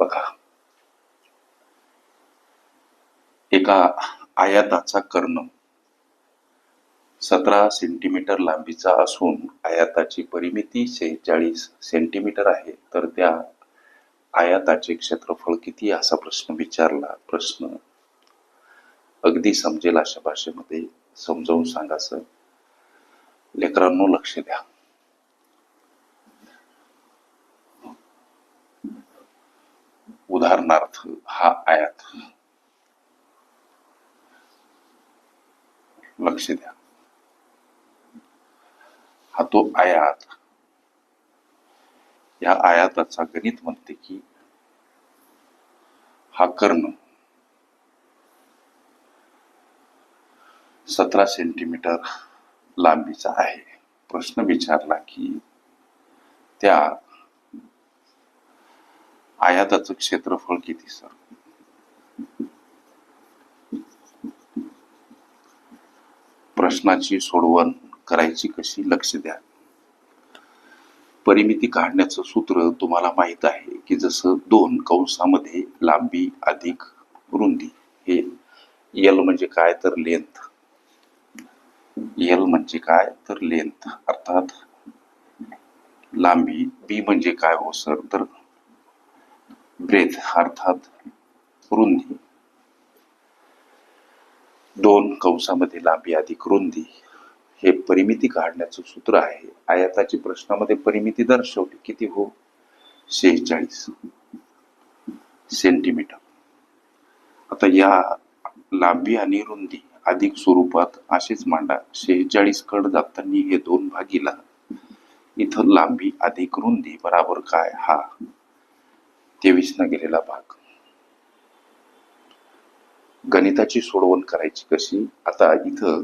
बघा. एका आयाताचा कर्ण. सतरा सेंटीमीटर लांबीचा असून आयाताची परिमिती शेहेचाळीस सेंटीमीटर आहे. तर त्या आयाताचे क्षेत्रफळ किती? असा प्रश्न विचारला प्रश्न. अगदी समजेल अशा भाषेमध्ये. समजावून सांगा सर. लेकरांनो लक्ष द्या. उदाहरणार्थ हा आयात. लक्ष द्या. हा तो आयात. या आयाताचा गणित म्हणते की हा कर्ण सतरा सेंटीमीटर लांबीचा आहे. प्रश्न विचारला की त्या आयाताचं क्षेत्रफळ किती सर? प्रश्नाची सोडवण करायची कशी? लक्ष द्या. परिमिती काढण्याचं सूत्र तुम्हाला माहीत आहे की जसं दोन कंसामध्ये लांबी अधिक रुंदी. हे यल म्हणजे काय तर लेंथ यल म्हणजे काय तर लेंथ अर्थात लांबी बी म्हणजे काय हो सर? तर ब्रेथ अर्थात रुंदी दोन कंसामध्ये लांबी अधिक रुंदी हे परिमिती काढण्याचं सूत्र आहे. आयताची प्रश्नामध्ये परिमिती दर्शवली. किती हो? शेहेचाळीस सेंटीमीटर. आता या लांबी आणि रुंदी अधिक स्वरूपात असेच मांडा. शेहेचाळीस कड जाताना हे दोन भागीला. इथं लांबी अधिक रुंदी बराबर काय? हा. तेवीसनं गेलेला भाग. गणिताची सोडवण करायची कशी? आता इथं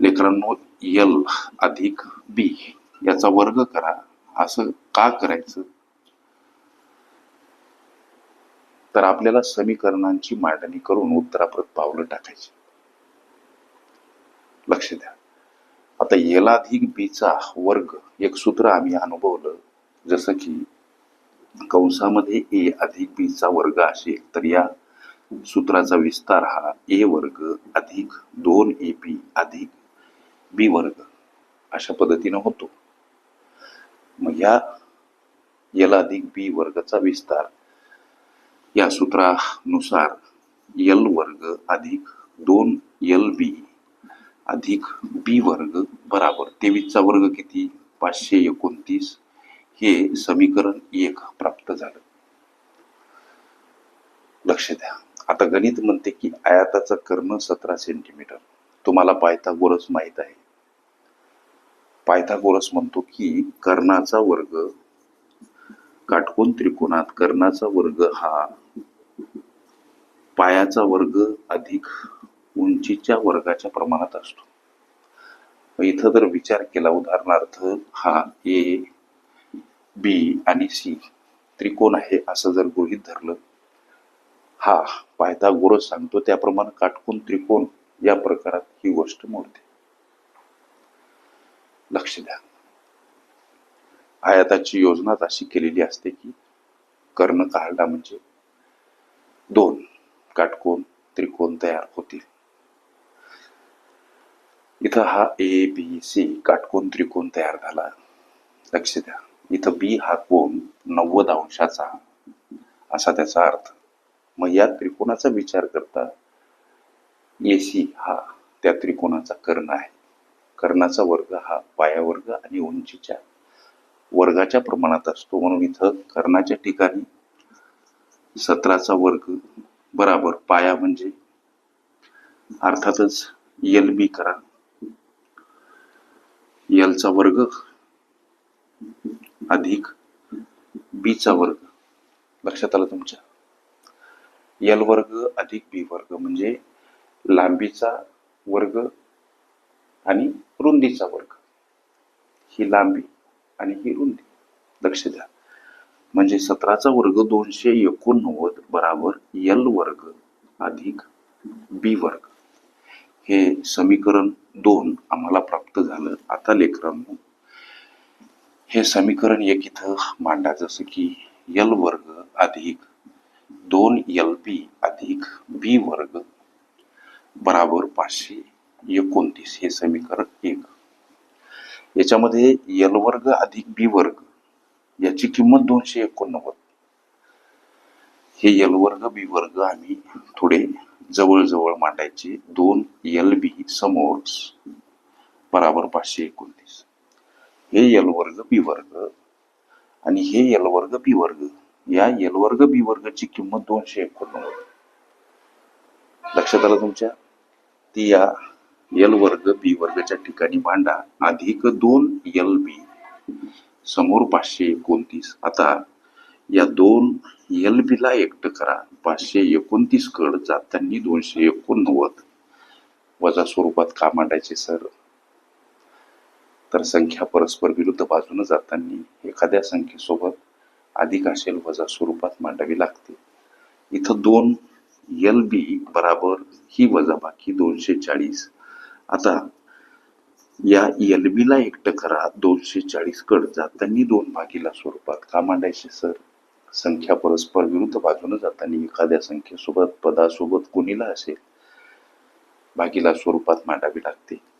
लेकरांनो यल अधिक बी याचा वर्ग करा. असं का करायचं? तर आपल्याला समीकरणांची मांडणी करून उत्तराप्रत पावलं टाकायची. लक्ष द्या. आता यल अधिक बीचा वर्ग एक सूत्र आम्ही अनुभवलं. जसं की कंसामध्ये ए अधिक बीचा वर्ग असेल तर या सूत्राचा विस्तार हा ए वर्ग अधिक दोन ए पी अधिक बी वर्ग अशा पद्धतीनं होतो. मग या यल अधिक बी वर्गचा विस्तार या सूत्रानुसार यल वर्ग अधिक दोन यल बी अधिक बी वर्ग बराबर तेवीसचा वर्ग किती? पाचशे एकोणतीस. हे समीकरण एक प्राप्त झालं. लक्ष द्या. आता गणित म्हणते की आयाताचा कर्ण सतरा सेंटीमीटर तुम्हाला पायथागोरस माहीत आहे. पायथागोरस म्हणतो की कर्णाचा वर्ग काटकोन त्रिकोणात कर्णाचा वर्ग हा पायाचा वर्ग अधिक उंचीच्या वर्गाच्या प्रमाणात असतो. इथं जर विचार केला उदाहरणार्थ हा ए बी आणि सी. त्रिकोण आहे असं जर गृहीत धरलं हा पायथागोरस सांगतो त्याप्रमाणे काटकोन त्रिकोण या प्रकारात ही गोष्ट मोडते. लक्ष द्या. आयाताची योजनाच अशी केलेली असते की कर्ण काढला म्हणजे दोन काटकोन त्रिकोण तयार होतील. इथं हा ए बी सी काटकोन त्रिकोण तयार झाला. लक्ष द्या. इथं बी हा कोण नव्वद अंशाचा असा त्याचा अर्थ. मग या त्रिकोणाचा विचार करता ए सी हा त्या त्रिकोणाचा कर्ण आहे. कर्णाचा वर्ग हा पायावर्ग आणि उंचीच्या वर्गाच्या प्रमाणात असतो. म्हणून इथं कर्णाच्या ठिकाणी सतराचा वर्ग बराबर पाया म्हणजे अर्थातच एल बी करा. एलचा वर्ग अधिक बीचा वर्ग. लक्षात आलं तुमच्या? एल वर्ग अधिक बी वर्ग म्हणजे लांबीचा वर्ग आणि रुंदीचा वर्ग. ही लांबी आणि ही रुंदी. लक्ष द्या. म्हणजे सतराचा वर्ग दोनशे एकोणनव्वद बराबर यल वर्ग अधिक बी वर्ग. हे समीकरण दोन आम्हाला प्राप्त झालं. आता लेकरांनो हे समीकरण एक इथं मांडा जसं की यल वर्ग अधिक दोन यल बी अधिक बी वर्ग बराबर पाचशे एकोणतीस. हे समीकरण एक. याच्यामध्ये यल वर्ग अधिक बी वर्ग याची किंमत दोनशे एकोणनव्वद. हे यल वर्ग बी वर्ग आम्ही थोडे जवळजवळ मांडायचे. दोन यल बी समोर बराबर पाचशे एकोणतीस. हे एल वर्ग बी वर्ग आणि हे एल वर्ग बी वर्ग या एल वर्ग बी वर्गची किंमत दोनशे एकोणनव्वद. लक्षात आलं तुमच्या? ती या एल वर्ग बी वर्गच्या ठिकाणी मांडा. अधिक दोन एल बी समोर पाचशे एकोणतीस. आता या दोन एल बी ला एकट करा. पाचशे एकोणतीस कड जाताना दोनशे एकोणनव्वद. वजा स्वरूपात का मांडायचे सर? तर संख्या परस्पर विरुद्ध बाजूने जाताना एखाद्या संख्येसोबत अधिक असेल वजा स्वरूपात मांडावी लागते. इथं दोन एल बी बराबर ही वजा बाकी दोनशे चाळीस आता या एल बी ला एकटं करा दोनशे चाळीस कड जाताना दोन भागीला स्वरूपात का मांडायचे सर? संख्या परस्पर विरुद्ध बाजूने जाताना एखाद्या संख्येसोबत पदासोबत कोणीला असेल? भागीला स्वरूपात मांडावी लागते.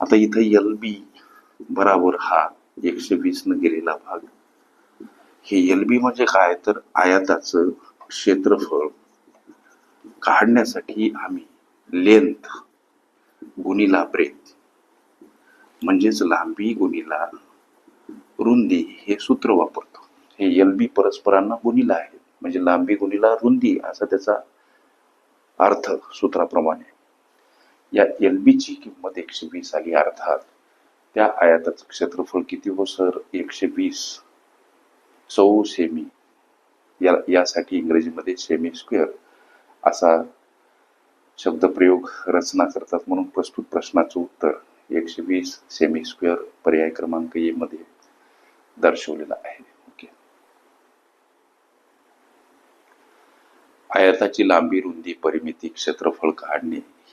आता इथं एल बी बराबर हा एकशे वीस न गेलेला भाग. हे एल बी म्हणजे काय? तर आयाताचं क्षेत्रफळ काढण्यासाठी आम्ही लेंथ गुणिला ब्रेथ म्हणजेच लांबी गुणिला रुंदी हे सूत्र वापरतो. हे एल बी परस्परांना गुणिला आहे. म्हणजे लांबी गुणिला रुंदी असा त्याचा अर्थ सूत्राप्रमाणे. या एल किंमत एकशे वीस आली अर्थात त्या आयाताचं क्षेत्रफळ किती हो सर? एकशे वीस. चौ सेमी. या यासाठी इंग्रजीमध्ये सेमी स्क्वेअर असा शब्दप्रयोग रचना करतात म्हणून प्रस्तुत प्रश्नाचं उत्तर एकशे वीस सेमी स्क्वेअर पर्याय क्रमांक ए मध्ये दर्शवलेला आहे. ओके आयताची लांबी रुंदी परिमिती क्षेत्रफळ काढणे